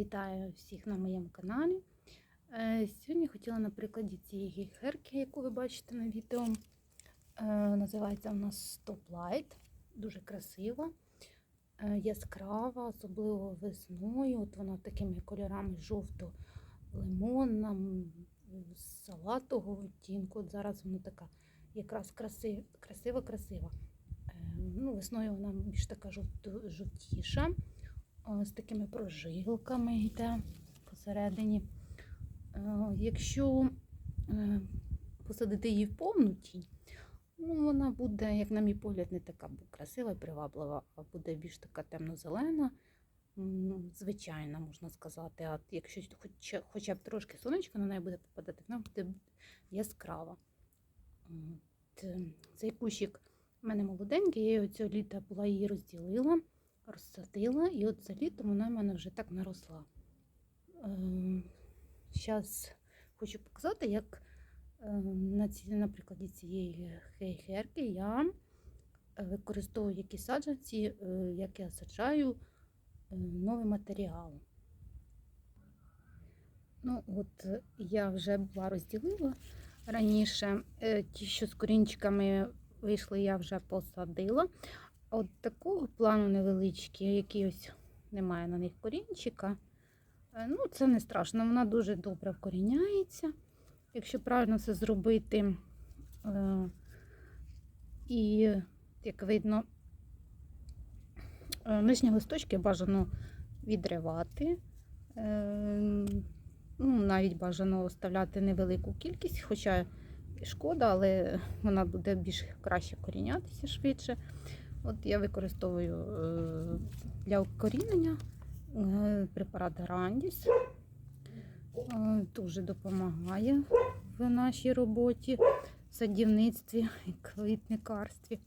Вітаю всіх на моєму каналі. Е, Сьогодні хотіла на прикладі цієї гейхерки, яку ви бачите на відео. Е, Називається вона Stop Light. Дуже красива, е, яскрава, особливо весною. От вона такими кольорами жовто-лимонна, салатового відтінку. От зараз вона така якраз красива-красива. Ну, Весною вона більш така жовтіша з такими прожилками йде посередині. Е, Якщо е, посадити її в повну тінь, ну, вона буде, як на мій погляд, не така красива і приваблива, а буде більш така темно-зелена, звичайна, можна сказати. А якщо хоча, хоча б трошки сонечко на неї буде попадати, вона буде яскрава. Е, Цей кущик у мене молоденький, я його цього літа була її розділила розсадила, і от за літом вона в мене вже так наросла. Зараз хочу показати, як е, на, ці, на прикладі цієї хейхерки я е, використовую які саджанці, е, як я саджаю е, новий матеріал. Ну, от я вже була розділила раніше. Ті, що з корінчиками вийшли, я вже посадила. От такого плану невеличкі, які ось немає на них корінчика. Е, Ну, це не страшно, вона дуже добре вкоріняється. Якщо правильно все зробити, Е, і, як видно, е, лишні листочки бажано відривати. Ну, навіть бажано оставляти невелику кількість, хоча шкода, але вона буде більш краще корінятися швидше. От я використовую е, для укорінення е, препарат Грандіс. Е, Дуже допомагає в нашій роботі, в садівництві квітникарстві.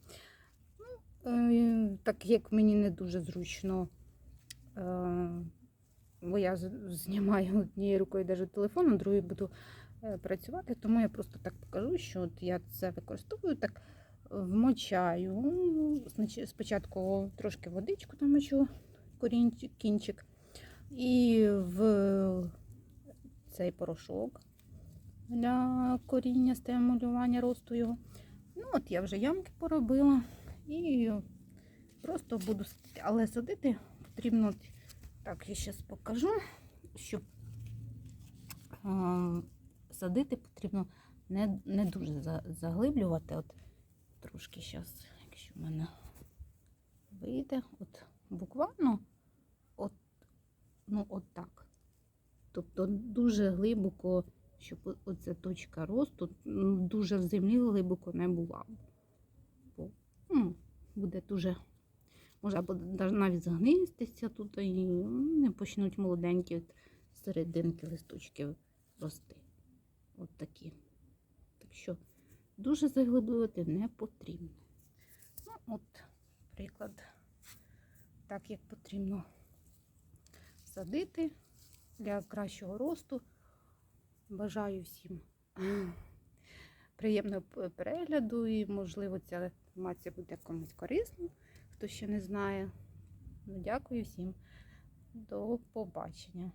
Ну, Так як мені не дуже зручно, бо я знімаю однією рукою держу телефон, а другою буду працювати, тому я просто так покажу, що от я це використовую так вмочаю. Ну, Спочатку трошки водичку намочу, корінчик, кінчик, і в цей порошок для коріння, стимулювання росту його. Ну, от я вже ямки поробила і просто буду садити. Але садити потрібно, так, я зараз покажу, щоб садити потрібно не, не дуже заглиблювати. От трошки зараз, якщо в мене вийде, от буквально от, ну, от так. Тобто дуже глибоко, щоб оця точка росту дуже в землі глибоко не була. Бо ну, буде дуже, може да- навіть загнистися тут і не почнуть молоденькі серединки листочків рости. От такі. Так що дуже заглиблювати не потрібно. Ну, от, приклад, так як потрібно садити для кращого росту. Бажаю всім приємного перегляду і, можливо, ця інформація буде комусь корисна, хто ще не знає. Ну, дякую всім. До побачення.